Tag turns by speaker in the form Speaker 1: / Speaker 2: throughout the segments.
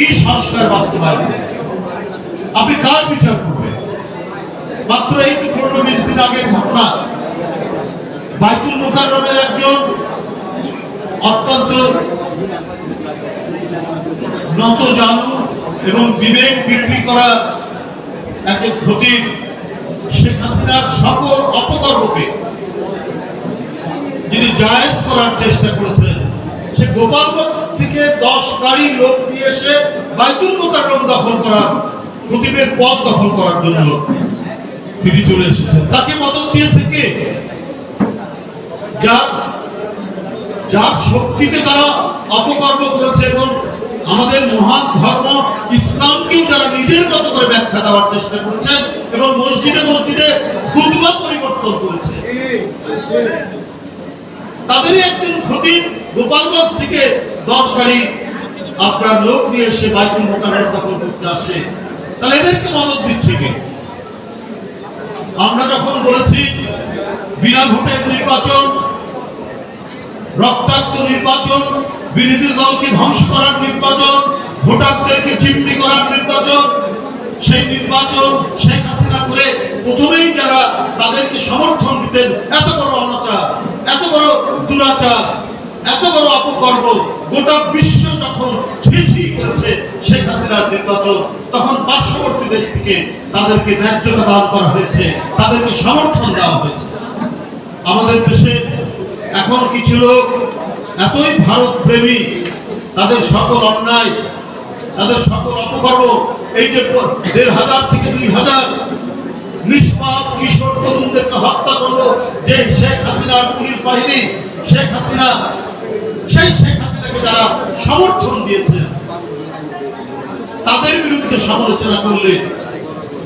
Speaker 1: কি সংস্কার বাস্তবায়ন করবে? আপনি কার বিচার করবেন মাত্র এই তো পনেরো বিশ দিন আগের ঘটনা বাইতুল মুকাররমের একজন অত্যন্ত নত জানু এবং বিবেক বিক্রি করা একজন ক্ষতির শেখ হাসিনার সকল অপকর্মকে যিনি জায়েজ করার চেষ্টা করেছেন সে গোপালগঞ্জ থেকে দশ গাড়ি লোক নিয়ে এসে বাইতুল মোকাররম দখল করার, খতিবের পদ দখল করার জন্য তিনি চলে এসেছেন। তাকে মদত দিয়েছে কে? যার যার শক্তিতে তারা অপকর্ম করেছে এবং আমাদের মহান ধর্ম ইসলামকেও যারা নিজের মতো করে ব্যাখ্যা দেওয়ার চেষ্টা করেছেন এবং মসজিদে মসজিদে খুদবা পরিবর্তন করেছে। তাদেরই একজন খতিব গোপালগঞ্জ থেকে দশ গাড়ি আপনার লোক নিয়ে এসে বাইকুল মোকাবেলা দখল করতে আসে, তাহলে এদেরকে মদত দিচ্ছে কে? আমরা যখন বলেছি বিনা ভোটের নির্বাচন, রক্তাক্ত নির্বাচন, বিরোধী দলকে ধ্বংস করার নির্বাচন, ভোটারদেরকে চিমনি করার নির্বাচন, সেই নির্বাচন শেখ হাসিনা করে প্রথমেই যারা তাদেরকে সমর্থন দিতেন, এত বড় অনাচার, এত বড় দুরাচার, এত বড় অপকর্ম গোটা বিশ্ব যখন ছিছি করেছে শেখ হাসিনার নির্বাচন, তখন পার্শ্ববর্তী দেশ থেকে তাদেরকে ন্যায্যতা দান করা হয়েছে, তাদেরকে সমর্থন দেওয়া হয়েছে। আমাদের দেশে এখন কিছু লোক এতই ভারত প্রেমী তাদের সকল অন্যায়, তাদের সকল অপকর্ম, এই যে দেড় হাজার থেকে দুই হাজার নিষ্পাপ কিশোর তরুণদেরকে হত্যা করল যে শেখ হাসিনার পুলিশ বাহিনী, শেখ হাসিনা, সেই শেখ যারা সমর্থন দিয়েছে তাদের বিরুদ্ধে সমালোচনা করলে,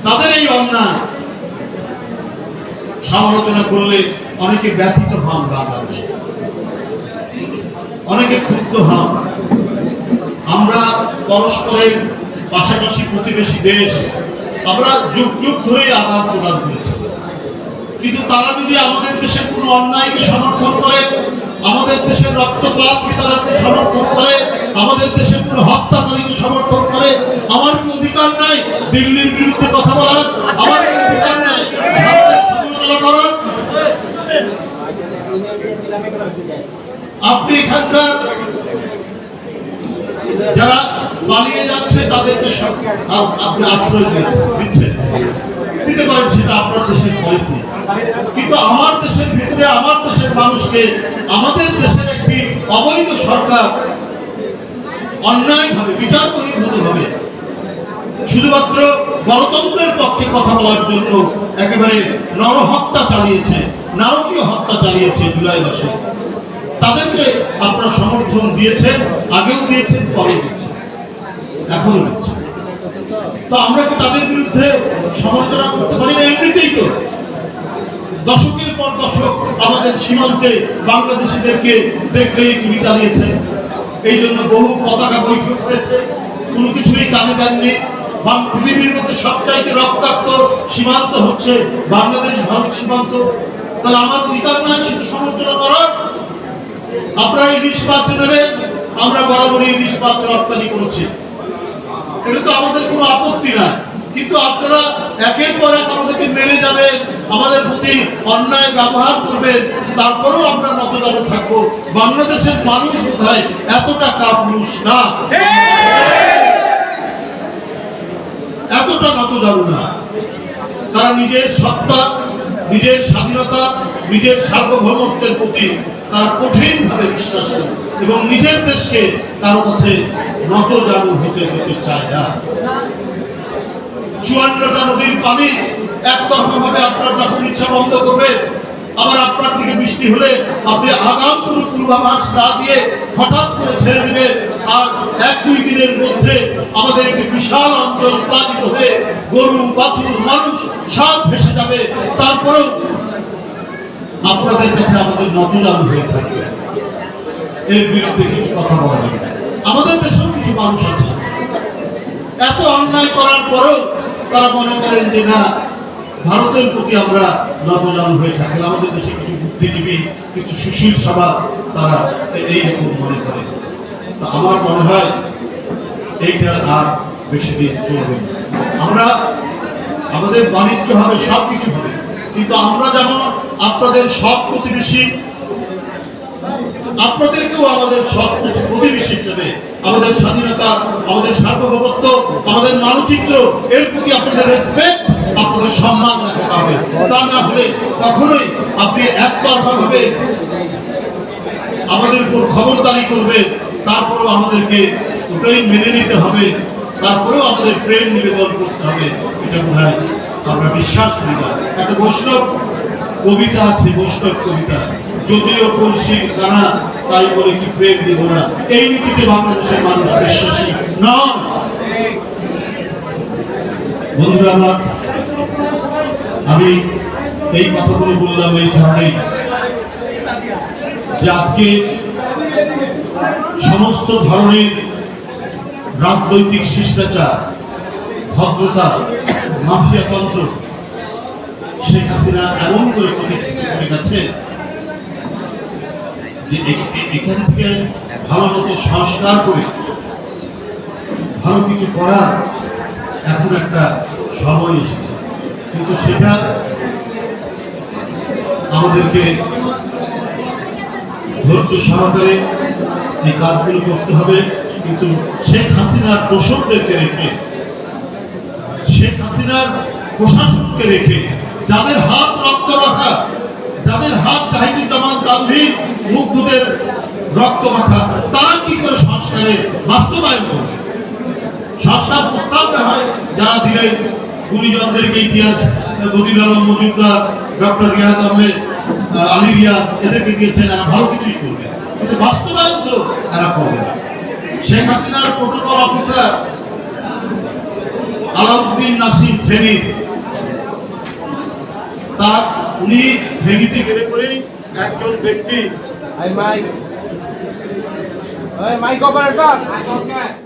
Speaker 1: তাদের এই অন্যায় সমালোচনা করলে অনেকে ব্যথিত হন বাংলাদেশে। অনেকে ক্ষুব্ধ হন। আমরা পরস্পরের পাশাপাশি প্রতিবেশী দেশ, আমরা যুগ যুগ ধরেই আদান প্রদান করেছি। কিন্তু তারা যদি আমাদের দেশের কোনো অন্যায়কে সমর্থন করে, আমাদের দেশের রক্তপাতকে তারা সমর্থন করে, আমাদের দেশের কোনো হত্যাকারীকে সমর্থন করে, আমার কি অধিকার নাই? দিল্লির বিরুদ্ধে কথা বলার আমার কি অধিকার নাই? আপনি এখানকার যারা পালিয়ে যাচ্ছে, তাদেরকে আপনি আশ্রয় দিচ্ছেন দিতে পারেন সেটা আপনার দেশের পলিসি কিন্তু আমার দেশের ভিতরে আমার দেশের মানুষকে আমাদের দেশের একটি অবৈধ সরকার অন্যায়ভাবে বিচার বহির্ভূতভাবে শুধুমাত্র গণতন্ত্রের পক্ষে কথা বলার জন্য একেবারে নরহত্যা চালিয়েছে, নারকীয় হত্যা চালিয়েছে জুলাই মাসে। তাদেরকে আপনারা সমর্থন দিয়েছেন, আগেও দিয়েছেন পরে দিচ্ছেন এখনও দিচ্ছেন তো আমরা কি তাদের বিরুদ্ধে সমালোচনা করতে পারি না? এমনিতেই তো। দশকের পর দশক আমাদের সীমান্তে বাংলাদেশিদেরকে দেখলেই গুলি চালিয়েছে। এই জন্য বহু পতাকা বৈঠক হয়েছে। কোনো কিছুই কানে দেননি। পৃথিবীর মধ্যে সবচাইতে রক্তাক্ত সীমান্ত হচ্ছে বাংলাদেশ ভারত সীমান্ত। তাহলে আমার অধিকার নয়, সেটা সমালোচনা করার আপনারা ইলিশ মাছ নেবেন, আমরা বরাবরই ইলিশ মাছ রপ্তানি করেছি। এটা তো আমাদের কোনো আপত্তি না। কিন্তু আপনারা একের পর এক আমাদেরকে মেরে যাবেন আমাদের প্রতি অন্যায় ব্যবহার করবেন, তারপরেও আমরা নতজানু থাকব। বাংলাদেশের মানুষ কোথায় এতটা কাপুরুষ না। এতটা নতজানু না। তারা নিজের সত্তা, নিজের স্বাধীনতা, নিজের সার্বভৌমত্বের প্রতি তারা কঠিন ভাবে বিশ্বাস করে এবং নিজের দেশকে কারও কাছে নত জানু হতে হতে চায় না। চুয়ান্নটা নদীর পানি একতরফা ভাবে আপনার যখন ইচ্ছা বন্ধ করবেন আবার আপনার দিকে বৃষ্টি হলে আপনি আগাম কোনো পূর্বাভাস না দিয়ে হঠাৎ করে ছেড়ে দিবেন আর এক দুই দিনের মধ্যে আমাদের একটি বিশাল অঞ্চল প্লাবিত হয়ে গরু, বাছুর, মানুষ সব ভেসে যাবে। তারপরেও আপনাদের কাছে আমাদের নতুন হয়ে থাকবে। এর বিরুদ্ধে কিছু কথা বলা যাবে আমাদের দেশেও কিছু মানুষ আছে। এত অন্যায় করার পরেও তারা মনে করেন যে না ভারতের প্রতি আমরা নতজানু হয়ে থাকি আমাদের দেশে কিছু বুদ্ধিজীবী, কিছু সুশীল সভা তারা এইরকম মনে করে। তো আমার মনে হয় এইটা আর বেশি দিন চলবে আমরা আমাদের বাণিজ্য হবে সব কিছু হবে। কিন্তু আমরা যেমন আপনাদের সৎ প্রতিবেশী, আপনাদেরকেও আমাদের সৎ প্রতিবেশী হিসেবে আমাদের স্বাধীনতা, আমাদের সার্বভৌমত্ব, আমাদের মানচিত্র, এর প্রতি আপনাদের রেসপেক্ট আপনাদের সম্মান দেখাতে হবে। তা না হলে কখনোই আপনি একতরফা ভাবে আমাদের উপর খবরদারি করবে তারপরেও আমাদেরকে ওটাই মেনে নিতে হবে, তারপরেও আমাদের প্রেম নিবেদন করতে হবে। এটা মনে হয় আমরা বিশ্বাস করি না। একটা বৈষ্ণব কবিতা আছে, বৈষ্ণব কবিতা। যদিও কলসি কানা, তাই বলে কি প্রেম দিব না? এই নীতিতে বাংলাদেশের মানুষ বিশ্বাসী নয়। বন্ধুরা আমার আমি এই কথাগুলো বললাম এই কারণেই। যে আজকে সমস্ত ধরনের রাজনৈতিক শিষ্টাচার, ভদ্রতা মাফিয়াতন্ত্র শেখ হাসিনা এমন করে প্রতিষ্ঠিত করে গেছে যে এখান থেকে ভালো মতো সংস্কার করে, ভালো কিছু করার এখন একটা সময় এসেছে। কিন্তু সেটা আমাদেরকে ধৈর্য সহকারে এই কাজগুলো করতে হবে। কিন্তু শেখ হাসিনার দোষকদেরকে রেখে, শেখ হাসিনার প্রশাসনকে রেখে যাদের হাত রক্ত মাখা, যাদের হাত জাহিদুজ্জামান গান্ধীর মুগ্ধদের রক্ত মাখা, তারা কি করে সংস্কারের বাস্তবায়ন করবে? সংস্কার প্রস্তাব দেওয়া হয়, যারা দিলেন গুণীজনদেরকে ইতিহাস আলম মজুমদার ডক্টর রিয়াজ আহমেদ আলী রিয়াজ এদেরকে দিয়েছেন এরা ভালো কিছুই করবে কিন্তু বাস্তবায়ন তো এরা করবে শেখ হাসিনার প্রোটোকল অফিসার আলাউদ্দিন নাসিম ফেনী তার উনি ফেনীতে গেলে পরেই একজন ব্যক্তি
Speaker 2: Mike, operator.